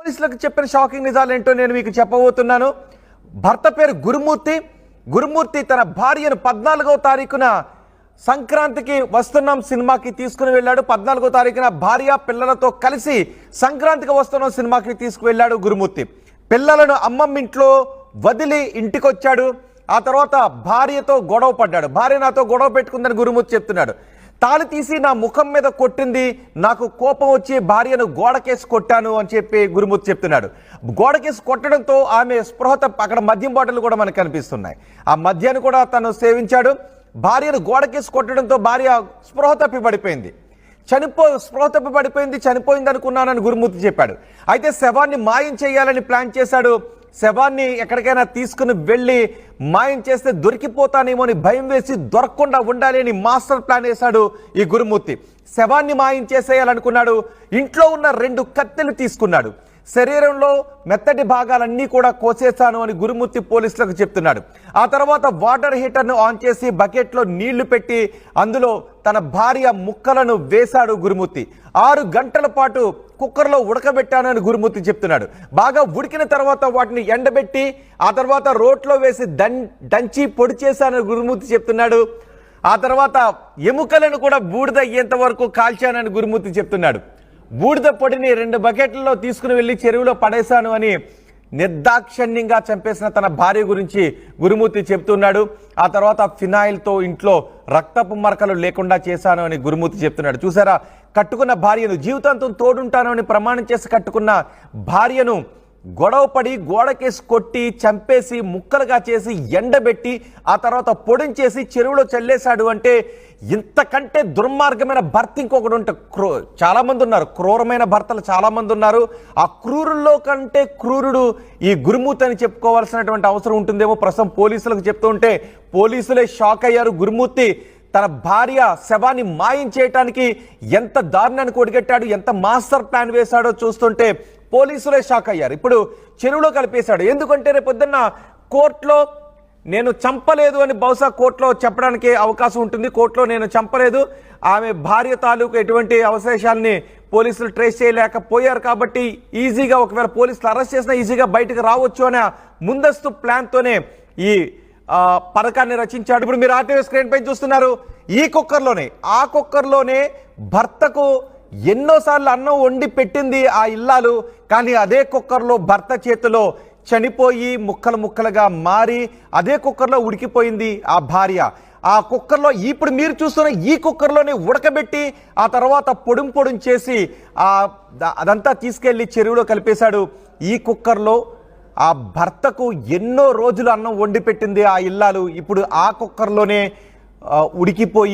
పోలీసులకు చెప్పిన షాకింగ్ నిజాలు ఏంటో నేను మీకు చెప్పబోతున్నాను. భర్త పేరు గురుమూర్తి. గురుమూర్తి తన భార్యను పద్నాలుగవ తారీఖున సంక్రాంతికి వస్తున్నాం సినిమాకి తీసుకుని వెళ్ళాడు. పద్నాలుగో తారీఖున భార్య పిల్లలతో కలిసి సంక్రాంతికి వస్తున్నాం సినిమాకి తీసుకువెళ్ళాడు గురుమూర్తి. పిల్లలను అమ్మమ్మ ఇంట్లో వదిలి ఇంటికి వచ్చాడు ఆ తర్వాత భార్యతో గొడవ పడ్డాడు. భార్య నాతో గొడవ పెట్టుకుందని గురుమూర్తి చెప్తున్నాడు. తాళి తీసి నా ముఖం మీద కొట్టింది. నాకు కోపం వచ్చి భార్యను గోడకేసి కొట్టాను అని చెప్పి గురుమూర్తి చెప్తున్నాడు. గోడకేసి కొట్టడంతో ఆమె స్పృహత అక్కడ మద్యం బాటిల్ కూడా మనకు కనిపిస్తున్నాయి. ఆ మద్యాన్ని కూడా తను సేవించాడు. భార్యను గోడకేసి కొట్టడంతో భార్య స్పృహ తప్పి పడిపోయింది. చనిపో స్పృహ తప్పి పడిపోయింది చనిపోయింది అనుకున్నానని గురుమూర్తి చెప్పాడు. అయితే శవాన్ని మాయం చేయాలని ప్లాన్ చేశాడు శవాన్ని ఎక్కడికైనా తీసుకుని వెళ్ళి మాయం చేస్తే దొరికిపోతానేమో అని భయం వేసి దొరకకుండా ఉండాలి అని మాస్టర్ ప్లాన్ వేశాడు ఈ గురుమూర్తి. శవాన్ని మాయం చేసేయాలనుకున్నాడు. ఇంట్లో ఉన్న రెండు కత్తెలు తీసుకున్నాడు. శరీరంలో మెత్తటి భాగాలన్నీ కూడా కోసేశాను అని గురుమూర్తి పోలీసులకు చెప్తున్నాడు. ఆ తర్వాత వాటర్ హీటర్ను ఆన్ చేసి బకెట్లో నీళ్ళు పెట్టి అందులో తన భార్య ముక్కలను వేశాడు గురుమూర్తి. ఆరు గంటల పాటు కుక్కర్లో ఉడకబెట్టానని గురుమూర్తి చెప్తున్నాడు. బాగా ఉడికిన తర్వాత వాటిని ఎండబెట్టి ఆ తర్వాత రోట్లో వేసి దం దంచి పొడి చేశానని గురుమూర్తి చెప్తున్నాడు. ఆ తర్వాత ఎముకలను కూడా బూడిద అయ్యేంత వరకు కాల్చానని గురుమూర్తి చెప్తున్నాడు. బూడిద పొడిని రెండు బకెట్లలో తీసుకుని వెళ్ళి చెరువులో పడేశాను అని నిర్దాక్షణ్యంగా చంపేసిన తన భార్య గురించి గురుమూర్తి చెప్తున్నాడు. ఆ తర్వాత ఫినాయిల్తో ఇంట్లో రక్తపు మరకలు లేకుండా చేశాను అని గురుమూర్తి చెప్తున్నాడు. చూసారా? కట్టుకున్న భార్యను జీవితాంతం తోడుంటాను అని ప్రమాణం చేసి కట్టుకున్న భార్యను గొడవపడి గోడకేసి కొట్టి చంపేసి ముక్కలుగా చేసి ఎండబెట్టి ఆ తర్వాత పొడించేసి చెరువులో చల్లేశాడు అంటే ఇంతకంటే దుర్మార్గమైన భర్త ఇంకొకటి ఉంటే క్రూ చాలామంది ఉన్నారు. క్రూరమైన భర్తలు చాలామంది ఉన్నారు. ఆ క్రూరుల్లో కంటే క్రూరుడు ఈ గురుమూర్తి అని చెప్పుకోవాల్సినటువంటి అవసరం ఉంటుందేమో ప్రస్తుతం పోలీసులకు చెప్తూ ఉంటే పోలీసులే షాక్ అయ్యారు గురుమూర్తి. తన భార్య శవాన్ని మాయం చేయటానికి ఎంత దారుణానికి ఒడిగట్టాడు ఎంత మాస్టర్ ప్లాన్ వేశాడో చూస్తుంటే పోలీసులే షాక్ అయ్యారు. ఇప్పుడు చెరువులో కలిపేశాడు. ఎందుకంటే రేపు పొద్దున్న కోర్టులో నేను చంపలేదు అని బహుశా కోర్టులో చెప్పడానికి అవకాశం ఉంటుంది. కోర్టులో నేను చంపలేదు. ఆమె భార్య తాలూకు ఎటువంటి అవశేషాలని పోలీసులు ట్రేస్ చేయలేకపోయారు కాబట్టి ఈజీగా ఒకవేళ పోలీసులు అరెస్ట్ చేసినా ఈజీగా బయటకు రావచ్చు అనే ముందస్తు ప్లాన్తోనే ఈ పథకాన్ని రచించాడు. ఇప్పుడు మీరు ఆర్టీవీ స్క్రీన్ పై చూస్తున్నారు. ఈ కుక్కర్లోనే ఆ కుక్కర్లోనే భర్తకు ఎన్నోసార్లు అన్నం వండి పెట్టింది ఆ ఇల్లాలు కానీ అదే కుక్కర్లో భర్త చేతిలో చనిపోయి ముక్కలు ముక్కలుగా మారి అదే కుక్కర్లో ఉడికిపోయింది ఆ భార్య. ఆ కుక్కర్లో ఇప్పుడు మీరు చూస్తున్న ఈ కుక్కర్లోనే ఉడకబెట్టి ఆ తర్వాత పొడుం పొడుం చేసి ఆ అదంతా తీసుకెళ్ళి చెరువులో కలిపేశాడు. ఈ కుక్కర్లో ఆ భర్తకు ఎన్నో రోజులు అన్నం వండి పెట్టింది ఆ ఇల్లాలు. ఇప్పుడు ఆ కుక్కర్లోనే ఉడికిపోయి